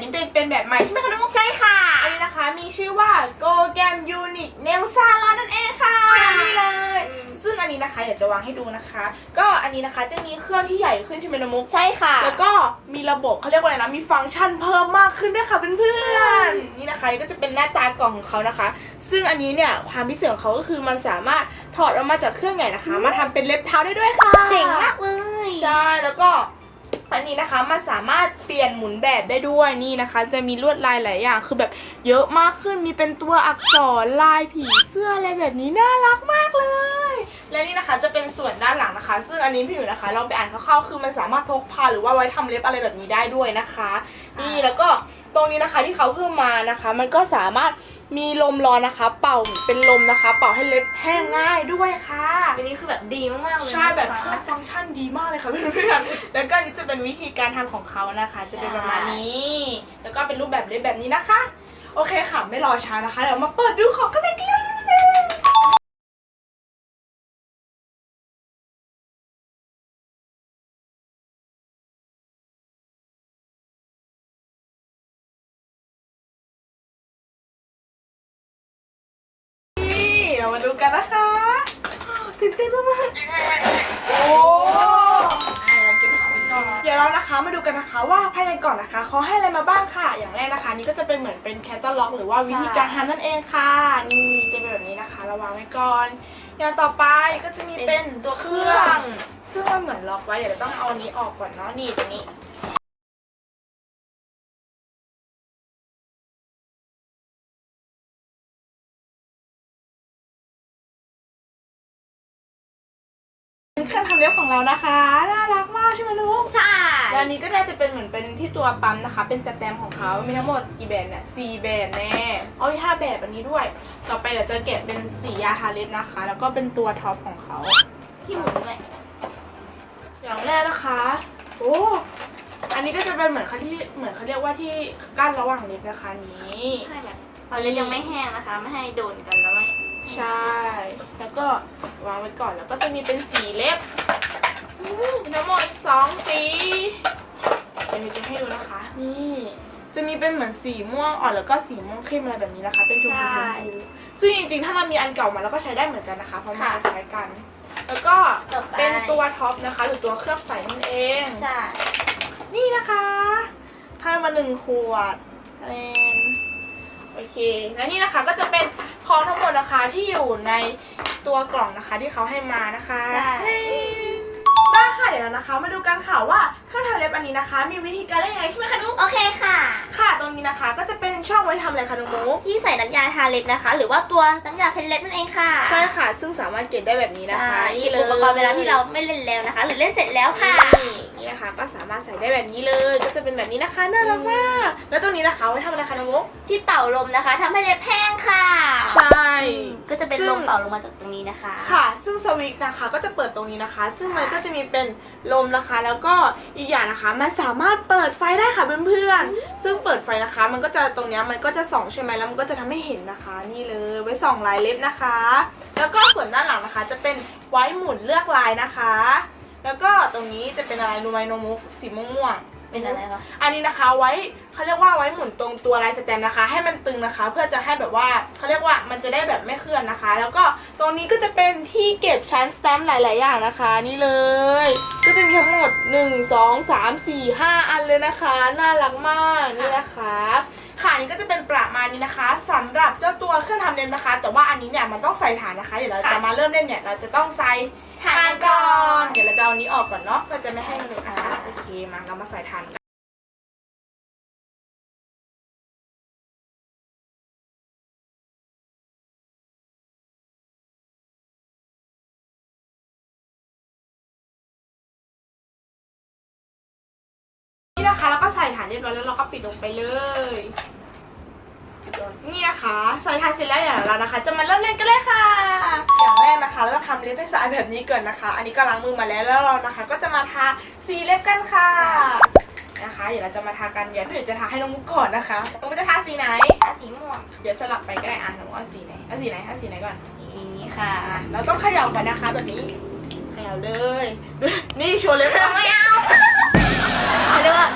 แล้วแต่อันนี้เป็นเป็นแบบใหม่ใช่ไหมคะน้องมุกใช่ค่ะ อันนี้นะคะมีชื่อว่า Go Gam Unique Nail Salon นั่นเองค่ะนี่เลย ซึ่งอันนี้นะคะอยากจะวางให้ดูนะคะ ก็อันนี้นะคะจะมีเครื่องที่ใหญ่ขึ้นใช่ไหมน้องมุก ใช่ค่ะ แล้วก็มีระบบเขาเรียกว่าอะไรนะมีฟังก์ชันเพิ่มมากขึ้นด้วยค่ะเพื่อนๆนี่นะคะนี่ก็จะเป็นหน้าตากล่องของเขานะคะ ซึ่งอันนี้เนี่ยความพิเศษของเขาก็คือมันสามารถถอดออกมาจากเครื่องใหญ่นะคะ มาทำเป็นเล็บเท้าได้ด้วยค่ะเจ๋งมากเลย ใช่แล้วก็ อันนี้นะคะมันสามารถเปลี่ยนหมุนแบบได้ด้วยนี่นะคะ จะมีลวดลายหลายอย่างคือแบบเยอะมากขึ้นมีเป็นตัวอักษรลายผีเสื้ออะไรแบบนี้น่ารักมากเลย และนี่นะคะจะเป็นส่วนด้านหลังนะคะ ซึ่งอันนี้พี่อยู่นะคะลองไปอ่านคร่าวๆคือมันสามารถพกพาหรือว่าไว้ทำเล็บอะไรแบบนี้ได้ด้วยนะคะ นี่แล้วก็ตรงนี้นะคะที่เขาเพิ่มมานะคะ มันก็สามารถมีลมร้อนนะคะ เป่าเป็นลมนะคะ เป่าให้เล็บแห้งง่ายด้วยค่ะ อันนี้คือแบบดีมากๆเลยใช่แบบนะคะฟังก์ชันดีมากเลยค่ะเพื่อนๆแล้วก็อันนี่จะเป็นวิธีการทำของเขานะคะ จะเป็นประมาณนี้ แล้วก็เป็นรูปแบบเล็บแบบนี้นะคะ โอเคค่ะ ไม่รอช้านะคะเดี๋ยวมาเปิดดูของกันเลยกั ภายในกล่องนะคะเขาให้อะไรมาบ้างค่ะ อย่างแรกนะคะ นี่ก็จะเป็นเหมือนเป็นแคตตาล็อก หรือว่าวิธีการทำนั่นเองค่ะ นี่จะเป็นแบบนี้นะคะระวางไว้ก่อน อย่างต่อไปก็จะมีเป็นตัวเครื่อง ซึ่งมันเหมือนล็อกไว้เดี๋ยวต้องเอาอันนี้ออกก่อนเนาะนี่ตรงนี้เป็นเครื่องทำเล็บของเรานะคะ น่ารักมากใช่ไหมลูก ใช่ แล้วอันนี้ก็น่าจะเป็นเหมือนเป็นที่ตัวปั๊มนะคะ เป็นสแตมป์ของเขา มีทั้งหมดกี่แบบเนี่ยสี่แบบแน่เอามีห้าแบบอันนี้ด้วย ต่อไปเดี๋ยวจะเก็บเป็นสียาทาเล็บนะคะ แล้วก็เป็นตัวท็อปของเขา ที่หมุนด้วยอย่างแรกนะคะ โอ้ อันนี้ก็จะเป็นเหมือนเขาที่เหมือนเขาเรียกว่าที่กั้นระหว่างเล็บนะคะนี้ ให้แบบตอนเล็บยังไม่แห้งนะคะ ไม่ให้โดนกันแล้วไม่ใช่ แล้วก็วางไว้ก่อน แล้วก็จะมีเป็นสีเล็บอู้ มีทั้งหมดสองสีเดี๋ยวหนูจะให้ดูนะคะ นี่จะมีเป็นเหมือนสีม่วงอ่อนแล้วก็สีม่วงเข้มอะไรแบบนี้นะคะ เป็นชมพูชมพูซึ่งจริงๆ ถ้าเรามีอันเก่ามาเราก็ใช้ได้เหมือนกันนะคะ เพราะมันคล้ายๆกัน แล้วก็ต่อไปเป็นตัวท็อปนะคะ หรือตัวเคลือบใสนั่นเองใช่นี่นะคะให้มาหนึ่งขวดเอนโอเค และนี่นะคะก็จะเป็นของทั้งหมดนะคะที่อยู่ในตัวกล่องนะคะที่เขาให้มานะคะใช่เฮ้ได้ ค่ะเดี๋ยวเรานะคะ มาดูกันค่ะว่าเครื่องทำเล็บอันนี้นะคะ มีวิธีการเล่นยังไงใช่ไหมคะนุ๊กโอเคค่ะ ค่ะตรงนี้นะคะ ก็จะเป็นช่องไว้ทำอะไรคะนุ๊กมุกที่ใส่น้ำยาทาเล็บนะคะ หรือว่าตัวน้ำยาเพนเล็บนั่นเองค่ะใช่ค่ะ ซึ่งสามารถเก็บได้แบบนี้นะคะใช่นี่เก็บเลยอุปกรณ์เวลาที่เราไม่เล่นแล้วนะคะ หรือเล่นเสร็จแล้วค่ะ นี่นี่นะคะ ก็สามารถใส่ได้แบบนี้เลย ก็จะเป็นแบบนี้นะคะน่ารักมากแล้วตรงนี้นะคะไว้ทำอะไรคะนุ๊กมุก ที่เป่าลมนะคะทำให้เล็บแห้งค่ะใช่ก็จะเป็นซึ่งลมเป่าลงมาจากตรงนี้นะคะ ค่ะ ซึ่งสวิตช์นะคะก็จะเปิดตรงนี้นะคะ ซึ่งมันก็จะมีเป็นลมนะคะ แล้วก็อีกอย่างนะคะ มันสามารถเปิดไฟได้ค่ะเพื่อนๆ ซึ่งเปิดไฟนะคะ มันก็จะตรงเนี้ยมันก็จะส่องใช่ไหมแล้วมันก็จะทำให้เห็นนะคะ นี่เลยไว้ส่องลายเล็บนะคะ แล้วก็ส่วนด้านหลังนะคะ จะเป็นไว้หมุนเลือกลายนะคะ แล้วก็ตรงนี้จะเป็นอะไรรู้ไหมโนมุกสีม่วงๆเป็นอะไรคะอันนี้นะคะไว้เขาเรียกว่าไว้หมุนตรงตัวลายสแตมป์นะคะ ให้มันตึงนะคะ เพื่อจะให้แบบว่าเขาเรียกว่ามันจะได้แบบไม่เคลื่อนนะคะ แล้วก็ตรงนี้ก็จะเป็นที่เก็บชั้นสแตมป์หลาย ๆ อย่างนะคะ นี่เลย ก็จะมีทั้งหมด 1 2 3 4 5 อันเลยนะคะ น่ารักมากนี่นะคะค่ะอันนี้ก็จะเป็นประมาณนี้นะคะสำหรับเจ้าตัวเครื่องทำเล็บนะคะ แต่ว่าอันนี้เนี่ยมันต้องใส่ฐานนะคะเดี๋ยวเราจะมาเริ่มเล่นเนี่ยเราจะต้องใส่ ฐานก่อน เดี๋ยวเราจะเอาอันนี้ออกก่อนเนาะเพื่อจะไม่ให้มันเลยนะคะโอเคมาเรามาใส่ฐานกันนี่นะคะแล้วก็ใส่ฐานเรียบร้อยแล้วเราก็ปิดลงไปเลย นี่นะคะใส่ฐานเสร็จแล้วอย่างเรานะคะ จะมาเริ่มเล่นกันเลยค่ะ อย่างแรกนะคะเราก็ทำเล็บให้สะอาดแบบนี้ก่อนนะคะ อันนี้ก็ล้างมือมาแล้วแล้วเรานะคะ ก็จะมาทาสีเล็บกันค่ะนะคะ เดี๋ยวเราจะมาทากันเดี๋ยวพี่หนูจะทาให้น้องมุกก่อนนะคะน้องมุกจะทาสีไหนทาสีม่วงเดี๋ยวสลับไปก็ได้อะน้องเอาสีไหนเอาสีไหนเอาสีไหนก่อนสีนี้ค่ะอะเราต้องเขย่าก่อนนะคะแบบนี้เขย่าเลย นี่โชว์เล็บไม่เอาเขาเรียกว่า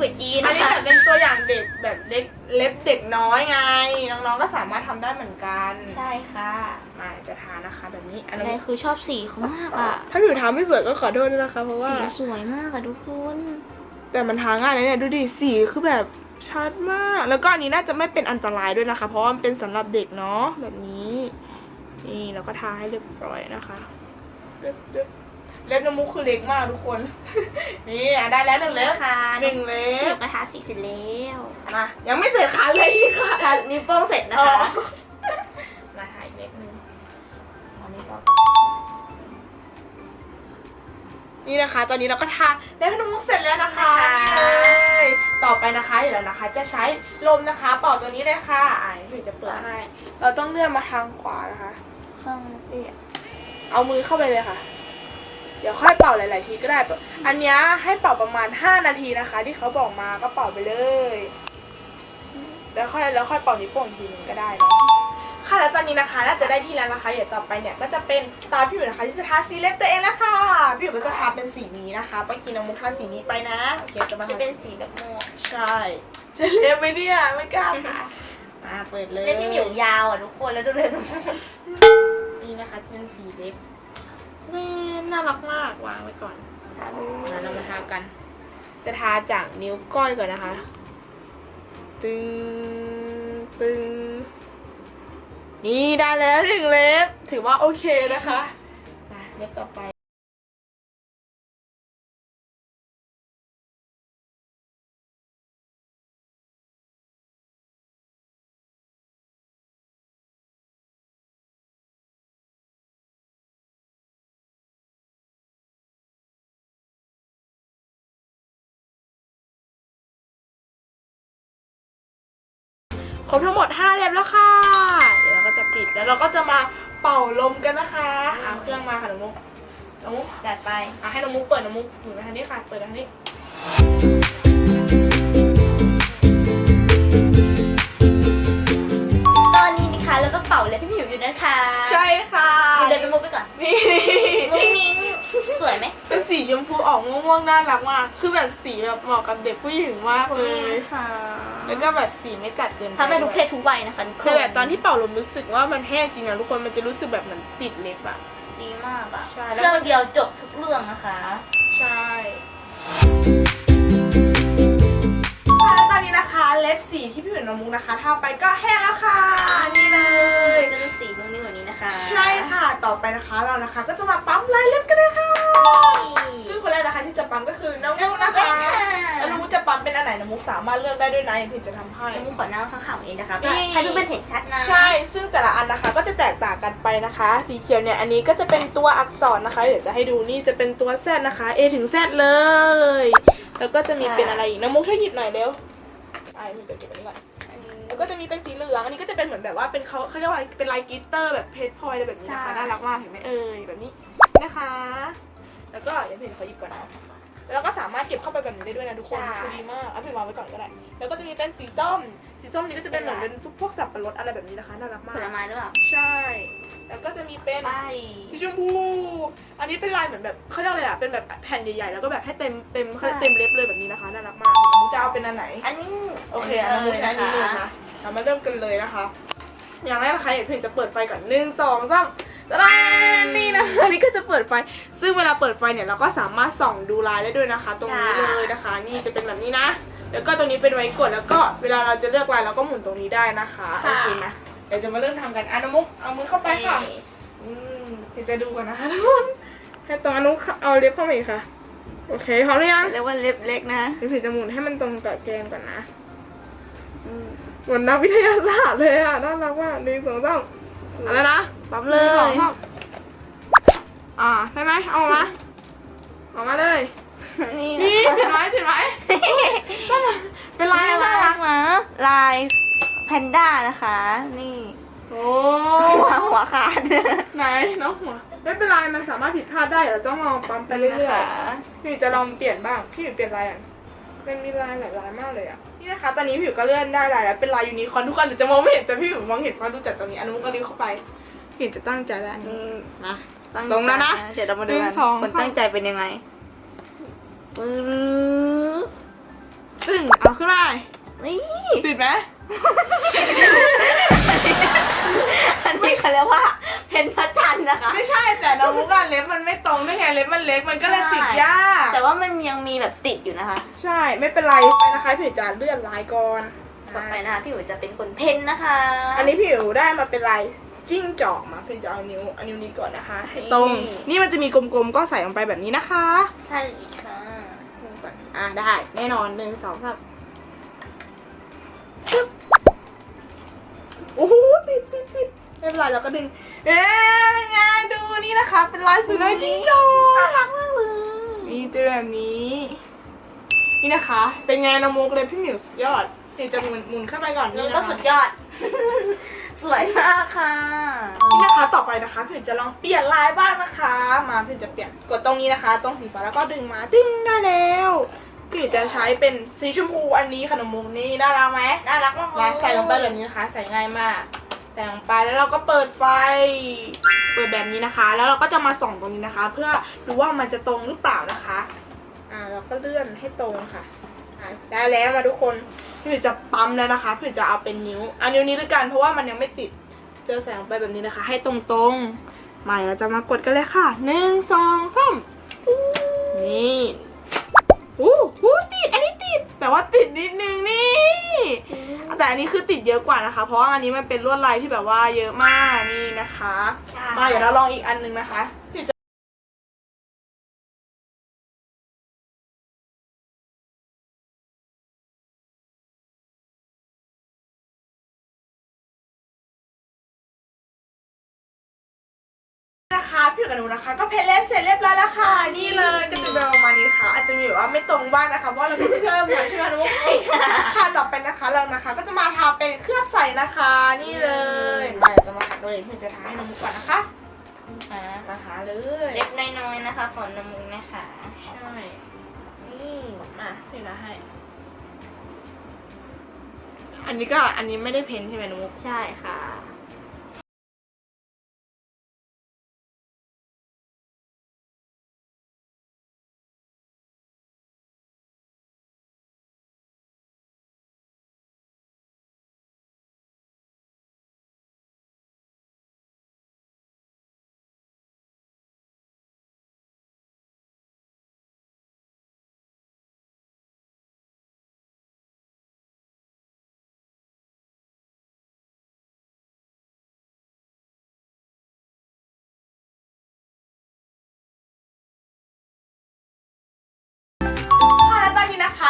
กุยจีนอันนะนี้คะแบบเป็นตัวอย่างเด็กแบบเล็กเล็บเด็กน้อยไง น้องๆก็สามารถทำได้เหมือนกันใช่ค่ะมาจะทานะคะแบบนี้อันอะไรนี้คือชอบสีเขามากอะ ถ้าผิวทาไม่สวยก็ขอโทษด้วยนะคะ เพราะว่า สีสวยมากอะทุกคน แต่มันทาง่ายนะเนี่ยดูดิสีคือแบบชัดมาก แล้วก็อันนี้น่าจะไม่เป็นอันตรายด้วยนะคะ เพราะว่ามันเป็นสำหรับเด็กเนาะแบบนี้ นี่แล้วก็ทาให้เรียบร้อยนะคะเล็บเล็บ เล็บน้ำมุกคือเล็กมากทุกคน นี่อะได้แล้วหนึ่งเล็บค่ะหนึ่งเล็เดี๋ยบวกระทาสีเสร็จแล้วมายังไม่เสร็จคันเลยอีกค่ะทานิ้วโป้งเสร็จนะอ๋อคะมาถ่ายเล็บหนึ่งอันนี้ก็นี่นะคะ ตอนนี้เราก็ทาเล็บน้ำมุกเสร็จแล้วนะคะนี่เลยต่อไปนะคะเดี๋ยวเรานะคะ จะใช้ลมนะคะ เป่าตัวนี้เลยค่ะอ่าเดี๋ยวจะเปิดให้เราต้องเลื่อนมาทางขวานะคะ ข้างนี่เอามือเข้าไปเลยค่ะ เดี๋ยวค่อยเป่าหลาย ๆ ทีก็ได้ อันเนี้ยให้เป่าประมาณ 5 นาทีนะคะ ที่เขาบอกมาก็เป่าไปเลย แล้วค่อยแล้วค่อยเป่านิ้วโป้งอีกทีหนึงก็ได้เนาะค่ะแล้วตอนนี้นะคะน่าจะได้ที่แล้วนะคะเดี๋ยวต่อไปเนี่ยก็จะเป็นตาพี่อยู่นะคะที่จะทาสีเล็บตัวเองแล้วค่ะพี่อยู่ก็จะทาเป็นสีนี้นะคะไปกินน้ำมุกทาสีนี้ไปนะโอเคจะมาจะทาเป็นสีแบบม่วงใช่จะเล็บไหมเนี่ยไม่กล้าค่ะมาเปิดเลยเล็บพี่หมิวยาวอะทุกคนแล้วดูเลยนี่นะคะจะเป็นสีเล็บ นี่น่ารักมากวางไว้ก่อนมาเรามาทากัน จะทาจากนิ้วก้อยก่อนนะคะ ตึงตึงนี่ได้แล้วหนึ่งเล็บ ถือว่าโอเคนะคะมาเล็บต่อไป รบทั้งหมด 5 เล็บแล้วค่ะ เดี๋ยวเราก็จะปิดแล้วเราก็จะมาเป่าลมกันนะคะเอาเครื่องมาค่ะน้องมุกน้องมุกจัดไปอะให้น้องมุกเปิดน้องมุกหนูไปทางนี้ค่ะ เปิดทางนี้ตอนนี้นะคะแล้วก็เป่าเล็บพี่หมิวอยู่นะคะ ใช่ค่ะดูเล็บเป็นมุกไปก่อนนี่ ชมพูออกม่วงๆน่ารักมาก คือแบบสีแบบเหมาะกับเด็กผู้หญิงมากเลยค่ะแล้วก็แบบสีไม่จัดเกินไปทำให้ทุกเพศทุกวัยนะคะทุกคนคือแบบตอนที่เป่าลมรู้สึกว่ามันแห้งจริงอะทุกคนมันจะรู้สึกแบบเหมือนติดเล็บอะ ดีมากอะใช่เครื่องเดียวจบทุกเรื่องนะคะใช่ แล้วตอนนี้นะคะเล็บสีที่พี่เหมือนน้องมุกนะคะทาไปก็แห้งแล้วค่ะ นี่เลย จะเป็นสีมุ้งมิ้งแบบนี้นะคะ ใช่ค่ะ ต่อไปนะคะเรานะคะ ก็จะมาปั๊มลายเล็บกันเลยค่ะซึ่งคนแรกนะคะที่จะปั๊มก็คือน้องมุกนะคะแล้วน้องมุกจะปั๊มเป็นอันไหนน้องมุกสามารถเลือกได้ด้วยนะอย่างที่จะทำให้น้องมุกขอหน้าข้างข่าวนี้นะคะนี่ให้เพื่อนๆเห็นชัดนะใช่ ซึ่งแต่ละอันนะคะก็จะแตกต่างกันไปนะคะ สีเขียวเนี่ยอันนี้ก็จะเป็นตัวอักษรนะคะ เดี๋ยวจะให้ดูนี่จะเป็นตัว Z นะคะ A ถึง Z เลย แล้วก็จะมีเป็นอะไรอีกน้องมุกช่วยหยิบหน่อยเร็วไอ้พี่จะเก็บอันนี้ก่อนอันนี้แล้ว ก็จะมีเป็นสีเหลือง อันนี้ก็จะเป็นเหมือนแบบว่าเป็นเขาเขาเรียกว่าอะไรเป็นลายกลิตเตอร์แบบเพชรพลอยอะไรแบบนี้นะคะ ใช่ น่ารักมากเห็นไหมเอ่ยแบบนี้นะคะ แล้วก็เดี๋ยวพี่ขอหยิบก่อนนะแล้วเราก็สามารถเก็บเข้าไปแบบนี้ได้ด้วยนะทุกคนคือดีมากเอาไปวางไว้ก่อนก็ได้ แล้วก็จะมีเป็นสีส้ม สีส้มนี้ก็จะเป็นเหมือนเป็นพวกสับปะรดอะไรแบบนี้นะคะน่ารักผมากลไม้หรือเปล่าใช่ แล้วก็จะมีเป็นไปสีชมพู อันนี้เป็นลายเหมือนแบบเขาเรียกอะไรอะเป็นแบบแผ่นใหญ่ๆ แล้วก็แบบให้เต็มเต็มเขาเรียกเต็มเล็บเลยแบบนี้นะคะ น่ารักมากมุกจะเอาเป็นอันไหน อันนี้โอเคอันนี้มุกใช้อันนี้เลยนะ เรามาเริ่มกันเลยนะคะ อย่างแรกนะคะอย่างเพื่อนจะเปิดไฟก่อนหนึ่งสองสามตะดานนี่นะคะนี่ก็จะเปิดไฟ ซึ่งเวลาเปิดไฟเนี่ยเราก็สามารถส่องดูลายได้ด้วยนะคะ ตรงนี้เลยนะคะ นี่จะเป็นแบบนี้นะ แล้วก็ตรงนี้เป็นไว้กดแล้วก็เวลาเราจะเลือกลายเราก็หมุนตรงนี้ได้นะคะโอเคนะเดี๋ยวจะมาเริ่มทำกันอะน้องมุกเอามือเข้าไปค่ะอืมเดี๋ยวจะดูก่อนนะคะทุกคนให้ตรงอนุเอาเล็บเข้ามาอีกค่ะ โอเคพร้อมหรือยังเรียกว่าเล็บเล็กนะเดี๋ยวผิวจะหมุนให้มันตรงกับแกนก่อนนะ เหมือนนักวิทยาศาสตร์เลยอะน่ารักมากหนึ่งสองสามเอะไรนะปั๊มหเลนึ่งสองย สามอ่าได้ไหมเอามาออกมาเลย นี่นี่นะคะเห็นไหมเห็นไหมเป็นลายอะไรน่ารัอะกนะลายแพนด้านะคะ นี่โอ้หัวหัวขาดไหนน้องหัวไม่เป็นไรมันสามารถผิดพลาดได้เราต้องลองปั๊มไปเรื่อยๆพี่จะลองเปลี่ยนบ้างพี่อยู่เปลี่ยนลายอะ มันมีลายหลายลายมากเลยอะ นี่นะคะ ตอนนี้พี่อยู่ก็เลื่อนได้ลายแล้วเป็นลายยูนิคอร์นทุกคนอาจจะมองไม่เห็นแต่พี่อยู่มองเห็นเพราะดูจากตรงนี้อนุมุกก็นิ้วเข้าไปพี่จะตั้งใจแล้วอันนี้นะตรงแล้วนะ เดี๋ยวเรามาดูหนึ่กังนสองคนตั้งใจเป็นยังไงปึ๊บซึ่งเอาขึ้นมานี่ติดไหม อันนี้เขาเรียกว่าเพนพระจันทร์นะคะ ไม่ใช่แต่น้องมุกอะเล็บมันไม่ตรงด้วยไงเล็บมันเล็กมันก็เลยติดยาก แต่ว่ามันยังมีแบบติดอยู่นะคะ ใช่ไม่เป็นไรไปนะคะพี่อิ๋วจะเลื่อนลายก่อนต่อไปนะคะพี่อุ๋ยจะเป็นคนเพ้นนะคะ อันนี้พี่อิ๋วได้มาเป็นลายจิ้งจอกมาพี่จะเอานิ้วเอานิ้วนี้ก่อนนะคะให้ตรง นี่มันจะมีกลมๆก็ใส่ลงไปแบบนี้นะคะ ใช่อีกค่ะลงก่อนอ่าได้ แน่นอนหนึ่งสองสามปึ๊บ โอ้โหติดติดติดไม่เป็นไรเราก็ดึง เอ๊ะเป็นไงดูนี่นะคะ เป็นลายเสือจิ้งจอกน่ารักมากเลยนี่เจอแบบนี้ นี่นะคะ เป็นไงน้องมุกเลยพี่หมิวสุดยอดเดี๋ยวจะหมุนหมุนเข้าไปก่อนแล้วนี่ก็นะคะสุดยอด สวยมากค่ะ นี่นะคะต่อไปนะคะพี่หมิวจะลองเปลี่ยนลายบ้างนะคะ มาพี่หมิวจะเปลี่ยนกดตรงนี้นะคะ ตรงสีฟ้าแล้วก็ดึงมาติ้งได้แล้ว พี่จะใช้เป็นสีชมพูอันนี้ขนมมุกนี่น่ารักไหมน่ารักมากเลยมาใส่ลงไปแบบนี้นะคะ ใส่ง่ายมาก ใส่ลงไปแล้วเราก็เปิดไฟ เปิดแบบนี้นะคะ แล้วเราก็จะมาส่องตรงนี้นะคะ เพื่อดูว่ามันจะตรงหรือเปล่านะคะ อ่าเราก็เลื่อนให้ตรงค่ะได้แล้วมาทุกคนพี่จะปั๊มแล้วนะคะพี่จะเอาเป็นนิ้วเอานิ้วนี้ด้วยกันเพราะว่ามันยังไม่ติดเจอแสงไปแบบนี้นะคะ ให้ตรงๆใหม่เราจะมากดกันเลยค่ะหนึ่งสองสามนี่ อู้หูติด อันนี้ติด แต่ว่าติดนิดนึงนี่ แต่อันนี้คือติดเยอะกว่านะคะ เพราะว่าอันนี้มันเป็นลวดลายที่แบบว่าเยอะมากนี่นะคะ ใช่ มาเดี๋ยวเราลองอีกอันหนึงนะคะพี่จะนะคะพี่กับหนูนะคะ ก็เพลเลสเสร็จเรียบร้อยแล้วค่ะ นี่เลยก็จะเป็นประมาณนี้ค่ะ ว่าไม่ตรงบ้างนะคะเพราะว่าเราเพิ่งเริ่มมาใช่ไหมลูกค่ะต่อไปนะคะเรานะคะ ก็จะมาทาเป็นเคลือบใสนะคะ นี่เลยมาเดี๋ยวจะมาตัดเลยพี่จะทาให้น้องมุกก่อนนะคะค่ะมาทาเลยเล็กน้อยๆนะคะของน้ำมุงนะคะใช่นี่มาพี่นะให้ อันนี้ก็อันนี้ไม่ได้เพ้นท์ใช่ไหมน้องมุกใช่ค่ะค่ะ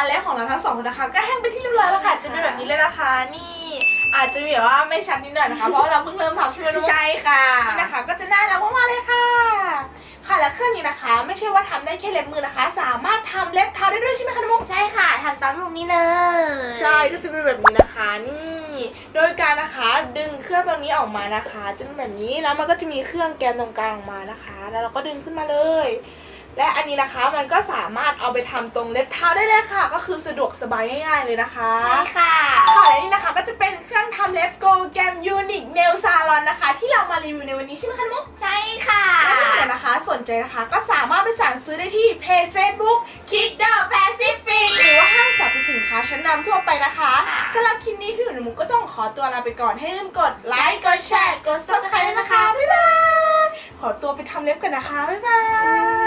อนนี้นะคะเล็บของเราทั้งสองคนนะคะ ก็แห้งไปนที่เรียบร้อยแล้วค่ะจะเป็นแบบนี้เลยนะคะนี่ อาจจะมีแบบว่าไม่ชัดนิดหน่อยนะคะ เพราะว่าเราเพิ่งเริ่มทำใช่ไหมน้องมุกใช่ค่ะนี่นะคะ ก็จะน่ารักมากๆเลยค่ะ ค่ะและเครื่องนี้นะคะ ไม่ใช่ว่าทำได้แค่เล็บมือนะคะ สามารถทำเล็บเท้าได้ด้วยใช่ไหมคะน้องมุก ใช่ค่ะทำตามรูปนี้เลยใช่ก็จะเป็นแบบนี้นะคะนี่โดยการนะคะดึงเครื่องตรงนี้ออกมานะคะ จะเป็นแบบนี้แล้วมันก็จะมีเครื่องแกนตรงกลางออกมานะคะ แล้วเราก็ดึงขึ้นมาเลย และอันนี้นะคะมันก็สามารถเอาไปทำตรงเล็บเท้าได้เลยค่ะ ก็คือสะดวกสบายง่ายๆเลยนะคะใช่ค่ะค่ะและนี่นะคะก็จะเป็นเครื่องทำเล็บโกแกมยูนิคเนลซาลอนนะคะ ที่เรามารีวิวในวันนี้ใช่ไหมคะน้องมุกใช่ค่ะถ้าใครนะคะสนใจนะคะก็สามารถไปสั่งซื้อได้ที่เพจ Facebook Kick the Pacific หรือว่าห้างสรรพสินค้าชั้นนำทั่วไปนะคะสำหรับคลิปนี้พี่หนูมุกก็ต้องขอตัวลาไปก่อนให้ลืมกดไลค์กดแชร์กด subscribe ด้วยนะคะบ๊ายบายขอตัวไปทำเล็บกันนะคะบ๊ายบาย